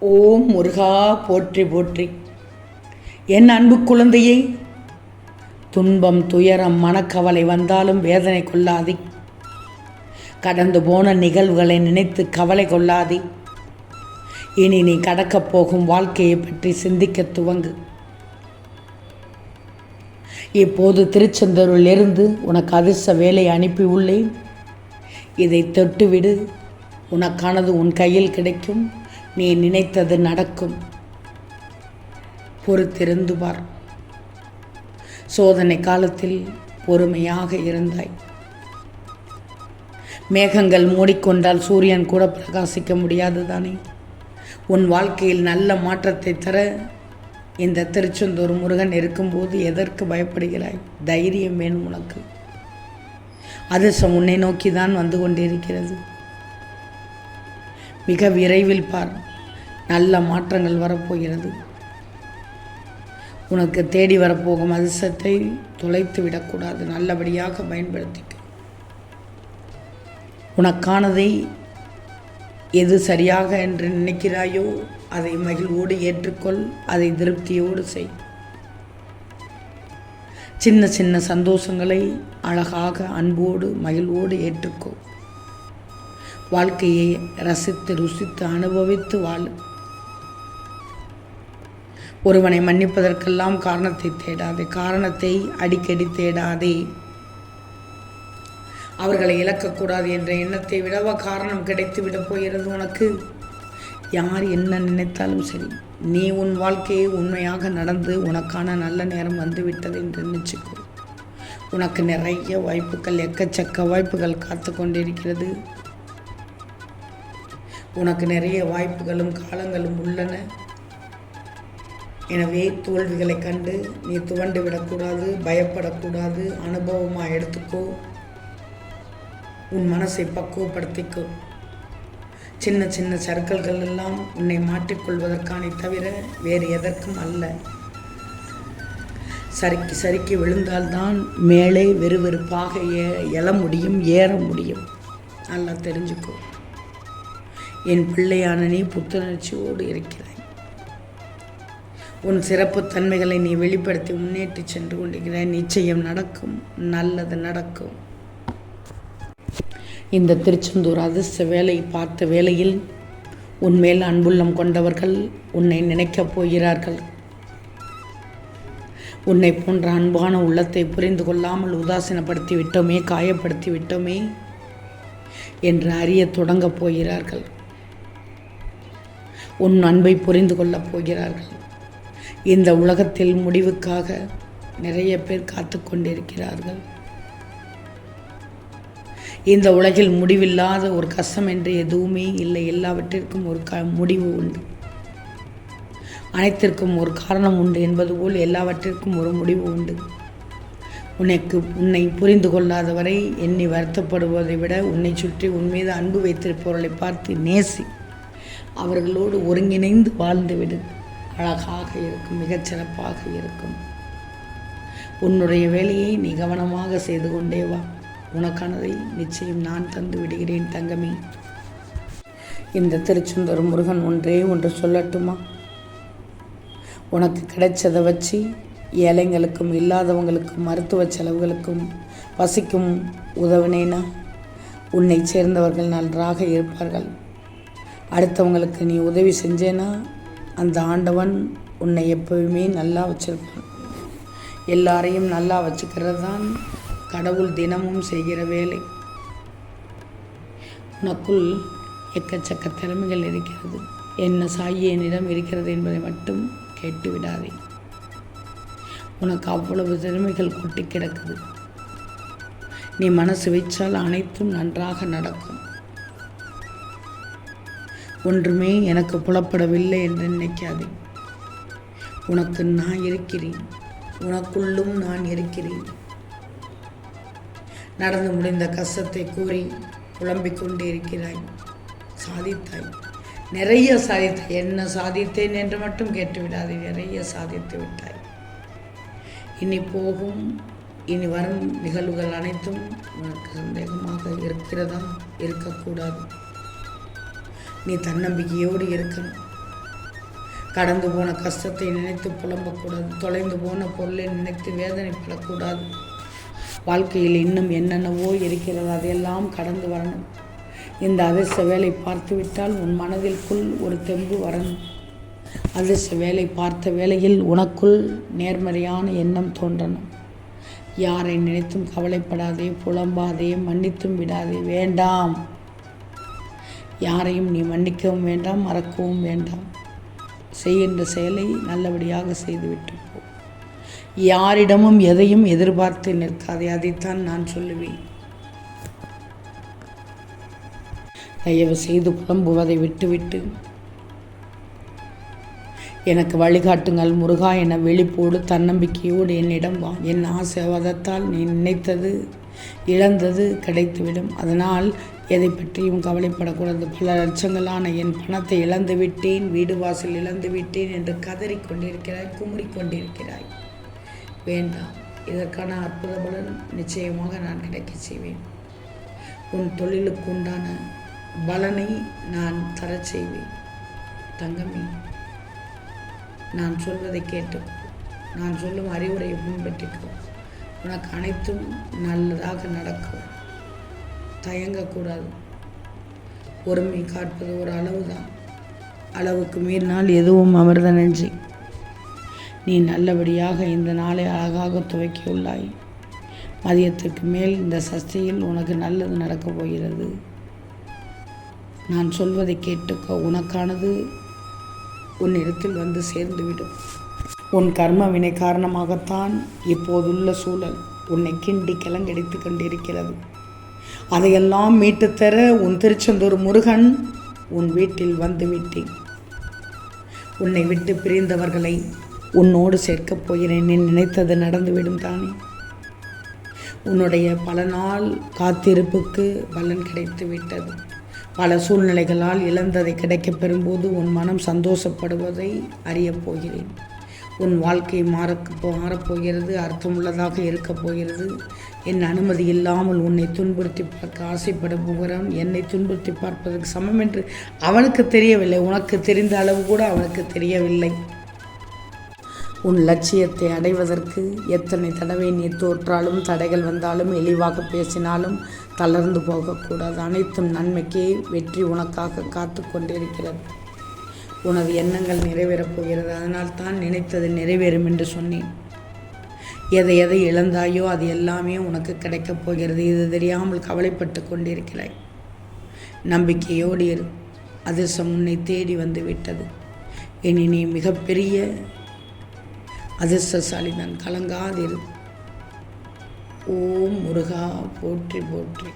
ஓம் முருகா போற்றி போற்றி. என் அன்பு குழந்தையை துன்பம் துயரம் மனக்கவலை வந்தாலும் வேதனை கொள்ளாதே. கடந்து போன நிகழ்வுகளை நினைத்து கவலை கொள்ளாதே. இனி நீ கடக்கப் போகும் வாழ்க்கையை பற்றி சிந்திக்க துவங்கு. இப்போது திருச்செந்தூரிலிருந்து உனக்கு அதிர்ஷ்ட வேலை அனுப்பி உள்ளேன். இதை தொட்டுவிடு. உனக்கானது உன் கையில் கிடைக்கும். நீ நினைத்தது நடக்கும். பொறுத்திருந்து பார். சோதனை காலத்தில் பொறுமையாக இருந்தாய். மேகங்கள் மூடிக்கொண்டால் சூரியன் கூட பிரகாசிக்க முடியாது தானே? உன் வாழ்க்கையில் நல்ல மாற்றத்தை தர இந்த திருச்செந்தூர் முருகன் இருக்கும்போது எதற்கு பயப்படுகிறாய்? தைரியம் வேணும் உனக்கு. அதிர்ஷ்டம் உன்னை நோக்கி தான் வந்து கொண்டிருக்கிறது. மிக விரைவில் பார். நல்ல மாற்றங்கள் வரப்போகிறது. உனக்கு தேடி வரப்போகும் அதிர்ஷ்டத்தை தொலைத்து விடக்கூடாது. நல்லபடியாக பயன்படுத்திக்க. உனக்கானதை எது சரியாக என்று நினைக்கிறாயோ அதை மகிழ்வோடு ஏற்றுக்கொள். அதை திருப்தியோடு செய். சின்ன சின்ன சந்தோஷங்களை அழகாக அன்போடு மகிழ்வோடு ஏற்றுக்கோ வாழ்க்கையை ரசித்து ருசித்து அனுபவித்து வாழு. ஒருவனை மன்னிப்பதற்கெல்லாம் காரணத்தை தேடாதே காரணத்தை அடிக்கடி தேடாதே. அவர்களை இழக்கக்கூடாது என்ற எண்ணத்தை விடவா காரணம் கிடைத்து விட போகிறது உனக்கு? யார் என்ன நினைத்தாலும் சரி நீ உன் வாழ்க்கையை உண்மையாக நடந்து உனக்கான நல்ல நேரம் வந்துவிட்டது என்று நினச்சிக்கோ. உனக்கு நிறைய வாய்ப்புகள் எக்கச்சக்க வாய்ப்புகள் காத்து கொண்டிருக்கிறது. உனக்கு நிறைய வாய்ப்புகளும் காலங்களும் உள்ளன. எனவே தோல்விகளை கண்டு நீ துவண்டு விடக்கூடாது பயப்படக்கூடாது அனுபவமாக எடுத்துக்கோ. உன் மனசை பக்குவப்படுத்திக்கோ. சின்ன சின்ன சர்க்கல்கள் எல்லாம் உன்னை மாற்றிக்கொள்வதற்கானே தவிர வேறு எதற்கும் அல்ல. சறுக்கி சறுக்கி விழுந்தால்தான் மேலே வெறுவெறுப்பாக ஏ எழ முடியும் ஏற முடியும். நல்லா தெரிஞ்சுக்கோ. என் பிள்ளையான நீ புத்துணர்ச்சியோடு இருக்கிறாய். உன் சிறப்பு தன்மைகளை நீ வெளிப்படுத்தி முன்னேற்றி சென்று கொண்டிருக்கிற நிச்சயம் நடக்கும். நல்லது நடக்கும். இந்த திருச்செந்தூர் அதிர்ஷ்ட வேலை பார்த்த வேளையில் உன்மேல் அன்புள்ளம் கொண்டவர்கள் உன்னை நினைக்கப் போகிறார்கள். உன்னை போன்ற அன்பான உள்ளத்தை புரிந்து கொள்ளாமல் உதாசீனப்படுத்தி விட்டோமே காயப்படுத்தி விட்டோமே என்று அறிய தொடங்கப் போகிறார்கள். உன் அன்பை புரிந்து கொள்ளப் போகிறார்கள். இந்த உலகத்தில் முடிவுக்காக நிறைய பேர் காத்து கொண்டிருக்கிறார்கள். இந்த உலகில் முடிவில்லாத ஒரு கஷ்டம் என்று எதுவுமே இல்லை. எல்லாவற்றிற்கும் ஒரு க முடிவு உண்டு. அனைத்திற்கும் ஒரு காரணம் உண்டு என்பது போல் எல்லாவற்றிற்கும் ஒரு முடிவு உண்டு. உனக்கு உன்னை புரிந்து கொள்ளாதவரை எண்ணி வருத்தப்படுவதை விட உன்னை சுற்றி உன் மீது அன்பு வைத்திருப்பவர்களை பார்த்து நேசி. அவர்களோடு ஒருங்கிணைந்து வாழ்ந்துவிடு அழகாக இருக்கும் மிகச் சிறப்பாக இருக்கும். உன்னுடைய வேலையை நீ கவனமாக செய்து கொண்டே வா. உனக்கானதை நிச்சயம் நான் தந்து விடுகிறேன் தங்கமே. இந்த திருச்செந்தூர் முருகன் ஒன்றே ஒன்று சொல்லட்டுமா? உனக்கு கிடைச்சதை வச்சு ஏழைங்களுக்கும் இல்லாதவங்களுக்கும் மருத்துவ செலவுகளுக்கும் பசிக்கும் உதவினேனா? உன்னை சேர்ந்தவர்கள் நன்றாக இருப்பார்கள். அடுத்தவங்களுக்கு நீ உதவி செஞ்சேனா? அந்த ஆண்டவன் உன்னை எப்பவுமே நல்லா வச்சிருப்பான். எல்லாரையும் நல்லா வச்சுக்கிறது தான் கடவுள் தினமும் செய்கிற வேலை. உனக்குள் எக்கச்சக்க திறமைகள் இருக்கிறது. என்ன சாயி என்னிடம் இருக்கிறது என்பதை மட்டும் கேட்டு விடாதே. உனக்கு அவ்வளவு திறமைகள் கொட்டி கிடக்குது. நீ மனசு வச்சால் அனைத்தும் நன்றாக நடக்கும். ஒன்றுமே எனக்கு புலப்படவில்லை என்று நினைக்காதே. உனக்கு நான் இருக்கிறேன். உனக்குள்ளும் நான் இருக்கிறேன். நடந்து முடிந்த கஷ்டத்தை கூறி புலம்பிக் கொண்டே இருக்கிறாய். சாதித்தாய். நிறைய சாதித்தாய். என்ன சாதித்தேன் என்று மட்டும் கேட்டுவிடாது. நிறைய சாதித்து விட்டாய். இனி போகும் இனி வரும் நிகழ்வுகள் அனைத்தும் உனக்கு சந்தேகமாக இருக்கிறதா? இருக்கக்கூடாது. நீ தன்னம்பிக்கையோடு இருக்கணும். கடந்து போன கஷ்டத்தை நினைத்து புலம்பக்கூடாது. தொலைந்து போன பொருளை நினைத்து வேதனைப்படக்கூடாது. வாழ்க்கையில் இன்னும் என்னென்னவோ இருக்கிறது அதையெல்லாம் கடந்து வரணும். இந்த அதிர்ஷ்ட வேலை பார்த்துவிட்டால் உன் மனதிற்குள் ஒரு தெம்பு வரணும். அதிர்ஷ்ட வேலை பார்த்த வேளையில் உனக்குள் நேர்மறையான எண்ணம் தோன்றணும். யாரை நினைத்தும் கவலைப்படாதே புலம்பாதே மன்னித்தும் விடாதே. வேண்டாம். யாரையும் நீ மன்னிக்கவும் வேண்டாம் மறக்கவும் வேண்டாம். செய்கின்ற செயலை நல்லபடியாக செய்துவிட்டு போ. யாரிடமும் எதையும் எதிர்பார்த்து நிற்காதே அதைத்தான் நான் சொல்லுவேன். தயவு செய்து புலம்புவதை விட்டுவிட்டு. எனக்கு வழிகாட்டுங்கள் முருகா என வெளிப்போடு தன்னம்பிக்கையோடு என்னிடம் வா. என் ஆசீர்வாதத்தால் நீ நினைத்தது இழந்தது கிடைத்துவிடும். அதனால் எதை பற்றியும் கவலைப்படக்கூடாது. பல லட்சங்களான என் பணத்தை இழந்து விட்டேன். வீடு வாசல் இழந்து விட்டேன் என்று கதறிக் கொண்டிருக்கிறாய் குமுறிக் கொண்டிருக்கிறாய். வேண்டாம் இதற்கான அற்புத பலன் நிச்சயமாக நான் கிடைக்க செய்வேன். உன் தொழிலுக்கு உண்டான பலனை நான் தரச் செய்வேன். தங்கமே நான் சொல்வதை கேட்டு நான் சொல்லும் அறிவுரையை பின்பற்றிக்கோ. உனக்கு அனைத்தும் நல்லதாக நடக்கும். தயங்கக்கூடாது. பொறுமை காட்பது ஒரு அளவு தான் அளவுக்கு மீறினால் எதுவும் அமிர்த நெஞ்சு. நீ நல்லபடியாக இந்த நாளை அழகாக துவக்கியுள்ளாய். மதியத்துக்கு மேல் இந்த சஷ்டியில் உனக்கு நல்லது நடக்கப் போகிறது. நான் சொல்வதை கேட்டுக்கோ உனக்கானது உன்னிடத்தில் வந்து சேர்ந்துவிடும். உன் கர்ம வினை காரணமாகத்தான் இப்போதுள்ள சூழல் உன்னை கிண்டி கிளங்கடித்து கொண்டிருக்கிறது. அதையெல்லாம் மீட்டுத்தர உன் திருச்செந்தூர் முருகன் உன் வீட்டில் வந்து விட்டேன் உன்னை விட்டு பிரிந்தவர்களை உன்னோடு சேர்க்கப் போகிறேன். நீ நினைத்தது நடந்துவிடும் தானே. உன்னுடைய பல நாள் காத்திருப்புக்கு பலன் கிடைத்து விட்டது. பல சூழ்நிலைகளால் இழந்ததை கிடைக்கப் பெறும்போது உன் மனம் சந்தோஷப்படுவதை அறியப் போகிறேன். உன் வாழ்க்கை மாற மாறப்போகிறது அர்த்தமுள்ளதாக இருக்கப் போகிறது. என் அனுமதி இல்லாமல் உன்னை துன்புறுத்தி பார்க்க ஆசைப்படுபவன் என்னை துன்புறுத்தி பார்ப்பதற்கு சமம் என்று அவனுக்கு தெரியவில்லை. உனக்கு தெரிந்த அளவு கூட அவனுக்கு தெரியவில்லை. உன் லட்சியத்தை அடைவதற்கு எத்தனை தடவை நீ தோற்றாலும் தடைகள் வந்தாலும் எளிவாக பேசினாலும் தளர்ந்து போகக்கூடாது. அனைத்தும் நன்மைக்கே வெற்றி உனக்காக காத்து கொண்டிருக்கிறது. உனது எண்ணங்கள் நிறைவேறப் போகிறது. அதனால் தான் நினைத்தது நிறைவேறும் என்று சொன்னேன். எதை எதை இழந்தாயோ அது எல்லாமே உனக்கு கிடைக்கப் போகிறது. இது தெரியாமல் கவலைப்பட்டு கொண்டிருக்கிறாய். நம்பிக்கையோடு இரு. அதிர்ஷ்டம் உன்னை தேடி வந்து விட்டது. இனி நீ மிகப்பெரிய அதிர்ஷ்டசாலி தான். கலங்காதிரு. ஓம் முருகா போற்றி போற்றி.